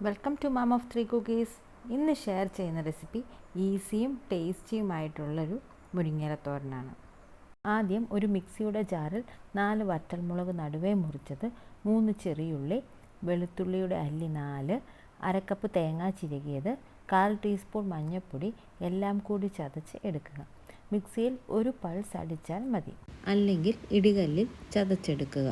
Welcome to mom of three cookies ഇന്ന് share ചെയ്യുന്ന recipe ഈസിയും ടേസ്റ്റിയുമായിട്ടുള്ളൊരു മുരിങ്ങയില തോരനാണ് ആദ്യം ഒരു മിക്സിയുടെ ജാറിൽ നാല് വറ്റൽമുളക് നടുവേ മുറിച്ചത് മൂന്ന് ചെറിയുള്ളി വെളുത്തുള്ളിയുടെ അല്ലി നാല് അരക്കപ്പ് തേങ്ങ ചിരകിയത് കാൽ ടീസ്പൂൺ മഞ്ഞൾപ്പൊടി എല്ലാം കൂടി ചതച്ച് എടുക്കുക. മിക്സിയിൽ ഒരു പൾസ് അടിച്ചാൽ മതി. അല്ലെങ്കിൽ ഇടികല്ലിൽ ചതച്ചെടുക്കുക.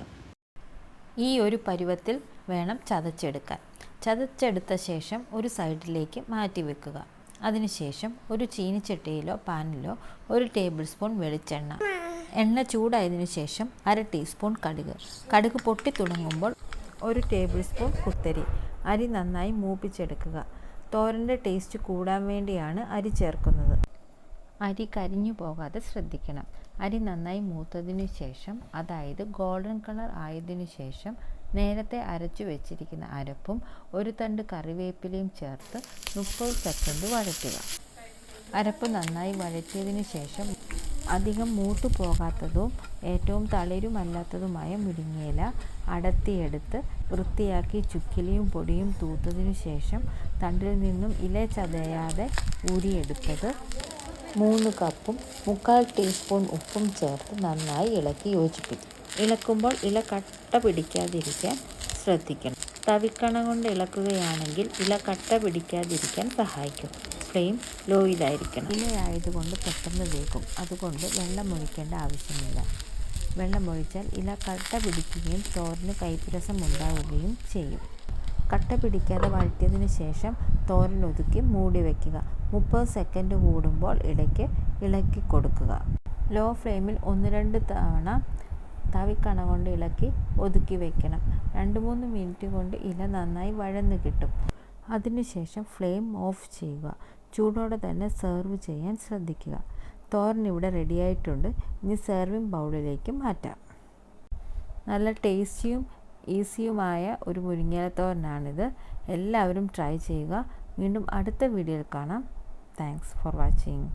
ഈ ഒരു പരുവത്തിൽ വേണം ചതച്ചെടുക്കാൻ. ചതച്ചെടുത്ത ശേഷം ഒരു സൈഡിലേക്ക് മാറ്റി വെക്കുക. അതിനുശേഷം ഒരു ചീനിച്ചട്ടിയിലോ പാനിലോ ഒരു ടേബിൾ സ്പൂൺ വെളിച്ചെണ്ണ. എണ്ണ ചൂടായതിനു ശേഷം അര ടീസ്പൂൺ കടുക്. കടുക് പൊട്ടി തുടങ്ങുമ്പോൾ ഒരു ടേബിൾ സ്പൂൺ കുത്തരി. അരി നന്നായി മൂപ്പിച്ചെടുക്കുക. തോരന്റെ ടേസ്റ്റ് കൂടാൻ വേണ്ടിയാണ് അരി ചേർക്കുന്നത്. അരി കരിഞ്ഞു പോകാതെ ശ്രദ്ധിക്കണം. അരി നന്നായി മൂത്തതിനു ശേഷം അതായത് ഗോൾഡൻ കളർ ആയതിനു ശേഷം നേരത്തെ അരച്ചു വെച്ചിരിക്കുന്ന അരപ്പും ഒരു തണ്ട് കറിവേപ്പിലയും ചേർത്ത് മുപ്പത് സെക്കൻഡ് വഴറ്റുക. അരപ്പ് നന്നായി വഴറ്റിയതിനു ശേഷം അധികം മൂത്തു പോകാത്തതും ഏറ്റവും തളിരുമല്ലാത്തതുമായ മുരിങ്ങയില അടത്തിയെടുത്ത് വൃത്തിയാക്കി ചുക്കിലിയും പൊടിയും തൂത്തതിനു ശേഷം തണ്ടിൽ നിന്നും ഇല ചതയാതെ ഊരിയെടുത്തത് മൂന്ന് കപ്പും മുക്കാൽ ടീസ്പൂൺ ഉപ്പും ചേർത്ത് നന്നായി ഇളക്കി യോജിപ്പിക്കും. ഇളക്കുമ്പോൾ ഇല കട്ട പിടിക്കാതിരിക്കാൻ ശ്രദ്ധിക്കണം. തവിക്കണ കൊണ്ട് ഇളക്കുകയാണെങ്കിൽ ഇല കട്ട പിടിക്കാതിരിക്കാൻ സഹായിക്കും. ഫ്ലെയിം ലോയിലായിരിക്കണം. ഇലയായതുകൊണ്ട് പെട്ടെന്ന് വേകും. അതുകൊണ്ട് വെള്ളം ഒഴിക്കേണ്ട ആവശ്യമില്ല. വെള്ളം ഒഴിച്ചാൽ ഇല കട്ട പിടിക്കുകയും തോരന് കൈപ്പുരസം ഉണ്ടാവുകയും ചെയ്യും. കട്ട പിടിക്കാതെ വഴറ്റിയതിന് ശേഷം തോരൻ ഒതുക്കി മൂടി വയ്ക്കുക മുപ്പത് സെക്കൻഡ് കൂടുമ്പോൾ ഇടയ്ക്ക് ഇളക്കി കൊടുക്കുക. ലോ ഫ്ലെയിമിൽ ഒന്ന് രണ്ട് തവണ തവിക്കണ കൊണ്ട് ഇളക്കി ഒതുക്കി വയ്ക്കണം രണ്ട് മൂന്ന് മിനിറ്റ് കൊണ്ട് ഇല നന്നായി വഴന്ന് കിട്ടും. അതിനുശേഷം ഫ്ലെയിം ഓഫ് ചെയ്യുക. ചൂടോടെ തന്നെ സെർവ് ചെയ്യാൻ ശ്രദ്ധിക്കുക. തോരൻ ഇവിടെ റെഡിയായിട്ടുണ്ട് ഇനി സെർവിങ് ബൗളിലേക്ക് മാറ്റാം. നല്ല ടേസ്റ്റിയും ഈസിയുമായ ഒരു മുരിങ്ങയില തോരനാണിത് എല്ലാവരും ട്രൈ ചെയ്യുക. വീണ്ടും അടുത്ത വീഡിയോയിൽ കാണാം. Thanks for watching